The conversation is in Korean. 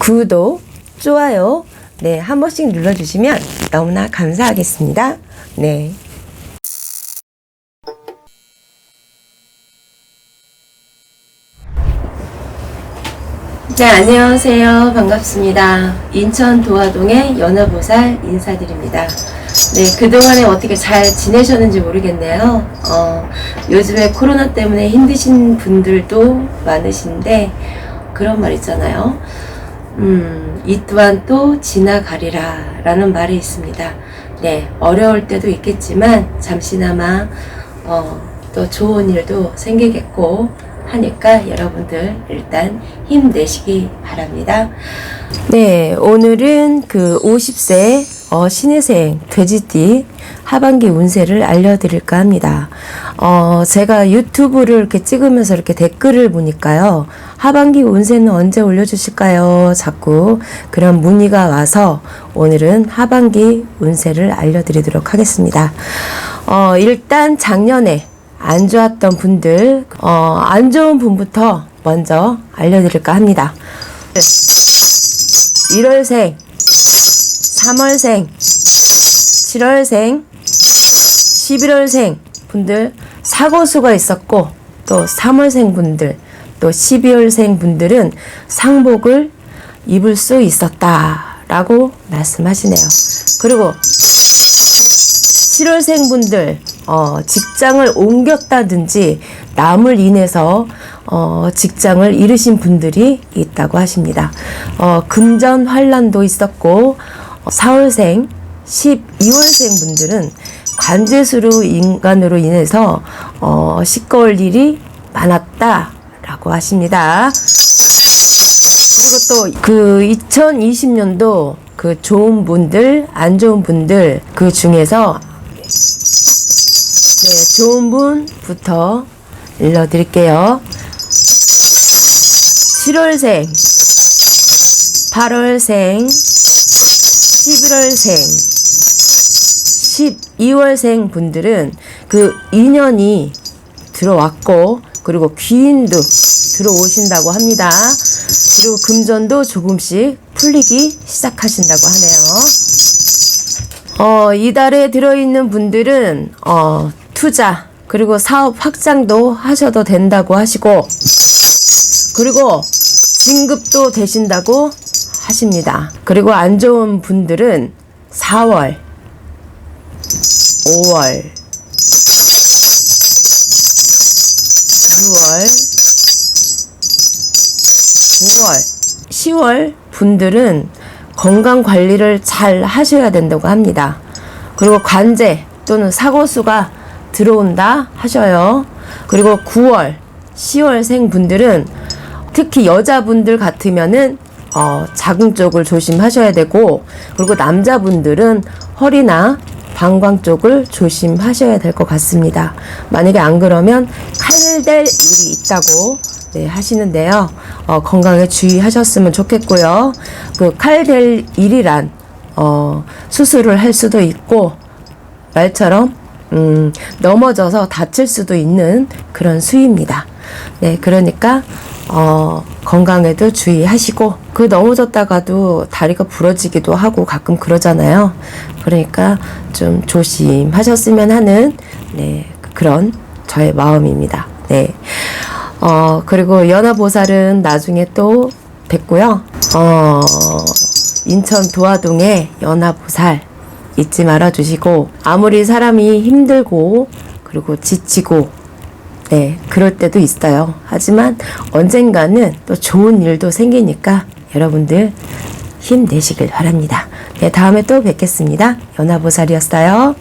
구독, 좋아요, 네, 한 번씩 눌러주시면 너무나 감사하겠습니다. 네. 네, 안녕하세요. 반갑습니다. 인천 도화동의 연어보살 인사드립니다. 네, 그동안에 어떻게 잘 지내셨는지 모르겠네요. 어, 요즘에 코로나 때문에 힘드신 분들도 많으신데, 그런 말 있잖아요. 음, 이 또한 또 지나가리라 라는 말이 있습니다. 네, 어려울 때도 있겠지만, 잠시나마, 어, 또 좋은 일도 생기겠고, 하니까 여러분들 일단 힘내시기 바랍니다. 네, 오늘은 그 50세 어, 신혜생 돼지띠 하반기 운세를 알려드릴까 합니다. 어, 제가 유튜브를 이렇게 찍으면서 이렇게 댓글을 보니까요. 하반기 운세는 언제 올려주실까요? 자꾸 그런 문의가 와서 오늘은 하반기 운세를 알려드리도록 하겠습니다. 어, 일단 작년에 안 좋았던 분들, 어, 안 좋은 분부터 먼저 알려드릴까 합니다. 1월생, 3월생, 7월생, 11월생 분들 사고수가 있었고 또 3월생 분들 또 12월생 분들은 상복을 입을 수 있었다라고 말씀하시네요. 그리고 7월생 분들 어, 직장을 옮겼다든지 남을 인해서 어, 직장을 잃으신 분들이 있다고 하십니다. 어, 금전 환란도 있었고 어, 4월생, 12월생 분들은 관제수로 인간으로 인해서 어, 시꺼울 일이 많았다라고 하십니다. 그리고 또 그 2020년도 그 좋은 분들, 안 좋은 분들 그 중에서 네, 좋은 분부터 일러드릴게요. 7월생, 8월생, 11월생, 12월생 분들은 그 인연이 들어왔고, 그리고 귀인도 들어오신다고 합니다. 그리고 금전도 조금씩 풀리기 시작하신다고 하네요. 어, 이달에 들어있는 분들은, 어, 투자, 그리고 사업 확장도 하셔도 된다고 하시고, 그리고 진급도 되신다고 하십니다. 그리고 안 좋은 분들은 4월, 5월, 6월, 9월, 10월 분들은 건강 관리를 잘 하셔야 된다고 합니다. 그리고 관제 또는 사고수가 들어온다 하셔요. 그리고 9월, 10월생 분들은 특히 여자분들 같으면은 어, 자궁 쪽을 조심하셔야 되고 그리고 남자분들은 허리나 방광 쪽을 조심하셔야 될 것 같습니다. 만약에 안 그러면 칼될 일이 있다고 네, 하시는데요. 어, 건강에 주의하셨으면 좋겠고요. 그 칼될 일이란 어, 수술을 할 수도 있고 말처럼 음, 넘어져서 다칠 수도 있는 그런 수입니다. 네, 그러니까 어, 건강에도 주의하시고 그 넘어졌다가도 다리가 부러지기도 하고 가끔 그러잖아요. 그러니까 좀 조심하셨으면 하는 네, 그런 저의 마음입니다. 네. 어, 그리고 연화보살은 나중에 또 뵙고요. 어, 인천 도화동의 연화보살 잊지 말아 주시고, 아무리 사람이 힘들고, 그리고 지치고, 네, 그럴 때도 있어요. 하지만 언젠가는 또 좋은 일도 생기니까 여러분들 힘내시길 바랍니다. 네, 다음에 또 뵙겠습니다. 연화보살이었어요.